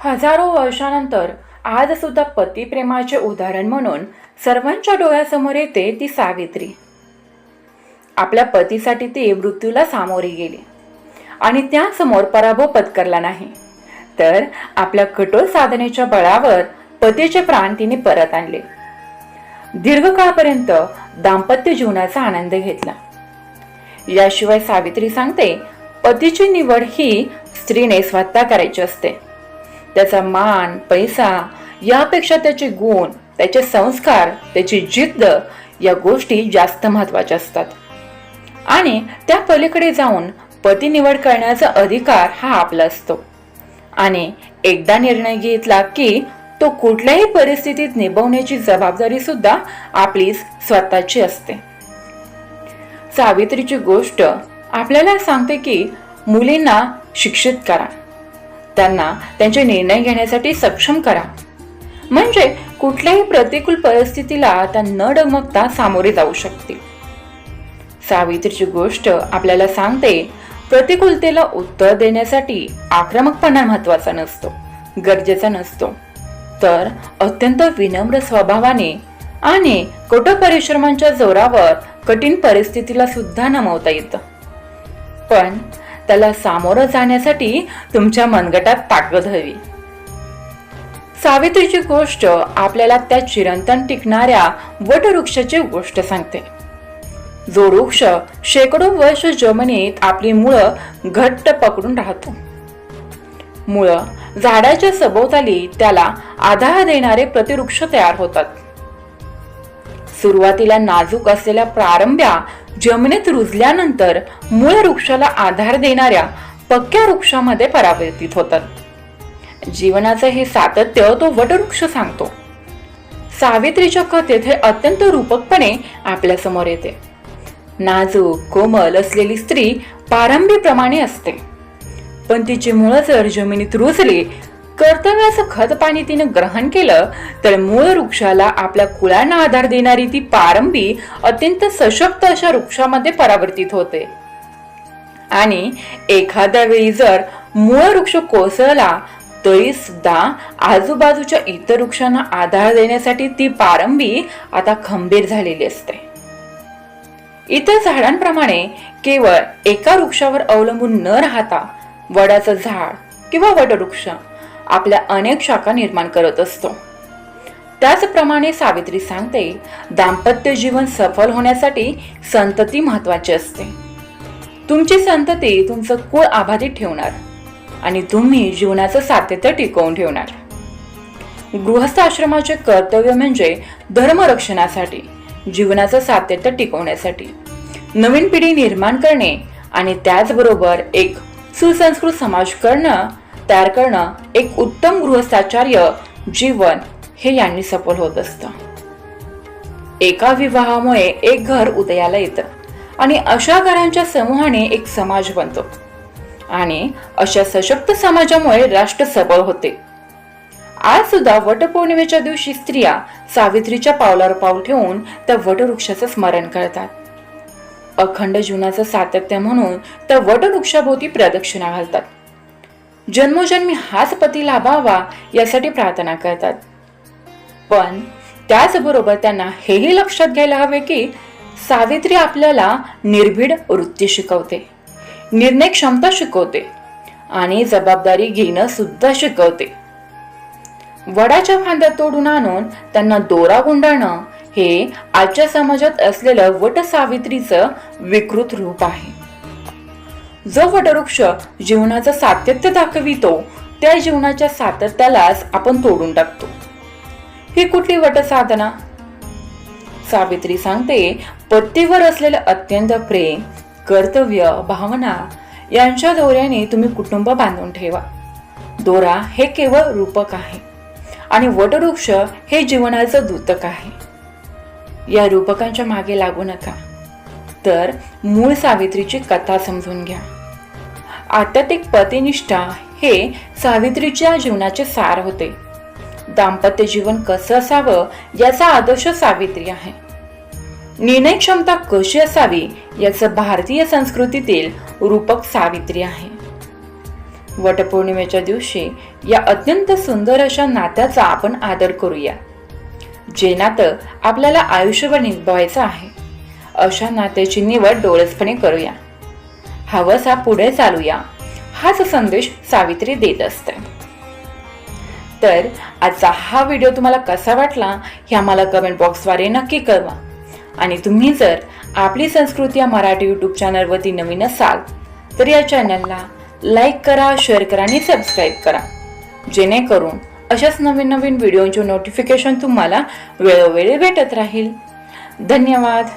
हजारो वर्षानंतर आज सुद्धा पतिप्रेमाचे उदाहरण म्हणून सर्वांच्या डोळ्यासमोर येते ती सावित्री. आपल्या पतीसाठी ती मृत्यूला सामोरी गेली. आणि त्यासमोर पराभव पत्करला नाही. तर आपल्या कठोर साधनेच्या बळावर पतीचे प्राण तिने परत आणले. दीर्घकाळपर्यंत दाम्पत्य जीवनाचा आनंद घेतला. याशिवाय सावित्री सांगते पतीची निवड ही स्त्रीने स्वतः करायची असते. त्याचा मान पैसा यापेक्षा त्याचे गुण त्याचे संस्कार त्याची जिद्द या गोष्टी जास्त महत्त्वाच्या असतात. आणि त्या पलीकडे जाऊन पती निवड करण्याचा अधिकार हा आपला असतो. आणि एकदा निर्णय घेतला की तो कुठल्याही परिस्थितीत निभवण्याची जबाबदारी सुद्धा आपली स्वतःची असते. सावित्रीची गोष्ट आपल्याला सांगते की मुलींना शिक्षित करा. त्यांना त्यांचे निर्णय घेण्यासाठी सक्षम करा. म्हणजे कुठल्याही प्रतिकूल परिस्थितीला त्या न डगमगता सामोरे जाऊ शकतील सावित्रीची गोष्ट आपल्याला सांगते प्रतिकूलतेला उत्तर देण्यासाठी आक्रमकपणा महत्त्वाचा नसतो गरजेचा नसतो. तर अत्यंत विनम्र स्वभावाने आणि कठोर परिश्रमांच्या जोरावर कठीण परिस्थितीला सुद्धा नमवता येतं. पण त्याला सामोरं जाण्यासाठी तुमच्या मनगटात ताकद हवी. सावित्रीची गोष्ट आपल्याला त्या चिरंतन टिकणाऱ्या वटवृक्षाची गोष्ट सांगते. जो वृक्ष शेकडो वर्ष जमिनीत आपली मुळं घट्ट पकडून राहतो. मुळं झाडाच्या सभोवताली त्याला आधार देणारे प्रतिवृक्ष तयार होतात. सुरुवातीला नाजूक असलेल्या प्रारंभ्या जमिनीत रुजल्यानंतर मूळ वृक्षाला आधार देणाऱ्या पक्क्या वृक्षामध्ये परावर्तित होतात. जीवनाचं हे सातत्य तो वटवृक्ष सांगतो. सावित्रीच्या कथेत हे अत्यंत रूपकपणे आपल्यासमोर येते. नाजूक कोमल असलेली स्त्री पारंबीप्रमाणे असते. पण तिची मुळं जर जमिनीत रुजली कर्तव्याचं खत पाणी तिनं ग्रहण केलं तर मूळ वृक्षाला आपल्या कुळांना आधार देणारी ती पारंबी अत्यंत सशक्त अशा वृक्षामध्ये परावर्तित होते. आणि एखाद्या वेळी जर मूळ वृक्ष कोसळला तरी सुद्धा आजूबाजूच्या इतर वृक्षांना आधार देण्यासाठी ती पारंबी आता खंबीर झालेली असते. इतर झाडांप्रमाणे केवळ एका वृक्षावर अवलंबून न राहता वडाचं झाड किंवा वटवृक्ष आपल्या अनेक शाखा निर्माण करत असतो. त्याचप्रमाणे सावित्री सांगते दाम्पत्य जीवन सफल होण्यासाठी संतती महत्वाची असते. तुमची संतती तुमचं कुळ आबाधित ठेवणार आणि तुम्ही जीवनाचं सातत्य टिकवून ठेवणार. गृहस्थ आश्रमाचे कर्तव्य म्हणजे धर्मरक्षणासाठी जीवनाचं सातत्य टिकवण्यासाठी. नवीन पिढी निर्माण करणे आणि त्याचबरोबर एक सुसंस्कृत समाज करणं तयार करणं एक उत्तम गृहस्थाचार्य जीवन हे यांनी सफल होत असतं. एका विवाहामुळे एक घर उदयाला येतं आणि अशा घरांच्या समूहाने एक समाज बनतो. आणि अशा सशक्त समाजामुळे राष्ट्र सबळ होते. आज सुद्धा वटपौर्णिमेच्या दिवशी स्त्रिया सावित्रीच्या पावलावर पाऊल ठेवून त्या वटवृक्षाचं स्मरण करतात. अखंड जीवनाचं सातत्य म्हणून त्या वटवृक्षाभोवती प्रदक्षिणा घालतात. जन्मोजन्मी हाच पती लाभावा यासाठी प्रार्थना करतात. पण त्याचबरोबर त्यांना हेही लक्षात घ्यायला हवे की सावित्री आपल्याला निर्भीड वृत्ती शिकवते निर्णय क्षमता शिकवते आणि जबाबदारी घेणं सुद्धा शिकवते. वडाच्या फांद्या तोडून आणून त्यांना दोरा गुंडाळणं हे आजच्या समाजात असलेलं वट सावित्रीचं विकृत रूप आहे. जो वटवृक्ष जीवनाचं सातत्य दाखवितो त्या जीवनाच्या सातत्यालाच आपण तोडून टाकतो. ही कुठली वटसाधना? सावित्री सांगते पत्तीवर असलेलं अत्यंत प्रेम कर्तव्य भावना यांच्या दोऱ्याने तुम्ही कुटुंब बांधून ठेवा. दोरा हे केवळ रूपक आहे आणि वटवृक्ष हे जीवनाचं दूतक आहे. या रूपकांच्या मागे लागू नका. तर मूळ सावित्रीची कथा समजून घ्या. आत्यातिक पतिनिष्ठा हे सावित्रीच्या जीवनाचे सार होते. दाम्पत्य जीवन कसं असावं याचा आदर्श सावित्री आहे. निर्णय क्षमता कशी असावी याचं भारतीय संस्कृतीतील रूपक सावित्री आहे. वटपौर्णिमेच्या दिवशी या अत्यंत सुंदर अशा नात्याचा आपण आदर करूया. जे नातं आपल्याला आयुष्यभर निभावायचं आहे. अशा नात्याची निवड डोळसपणे करूया. हवसा पुढे चालूया. हाच संदेश सावित्री देत असते. तर आजचा हा व्हिडिओ तुम्हाला कसा वाटला हे आम्हाला कमेंट बॉक्सद्वारे नक्की कळवा. आणि तुम्ही जर आपली संस्कृती या मराठी यूट्यूब चॅनलवरती नवीन असाल तर या चॅनलला लाईक करा शेअर करा आणि सबस्क्राईब करा. जेणेकरून अशाच नवीन नवीन व्हिडिओचे नोटिफिकेशन तुम्हाला वेळोवेळी भेटत राहील. धन्यवाद.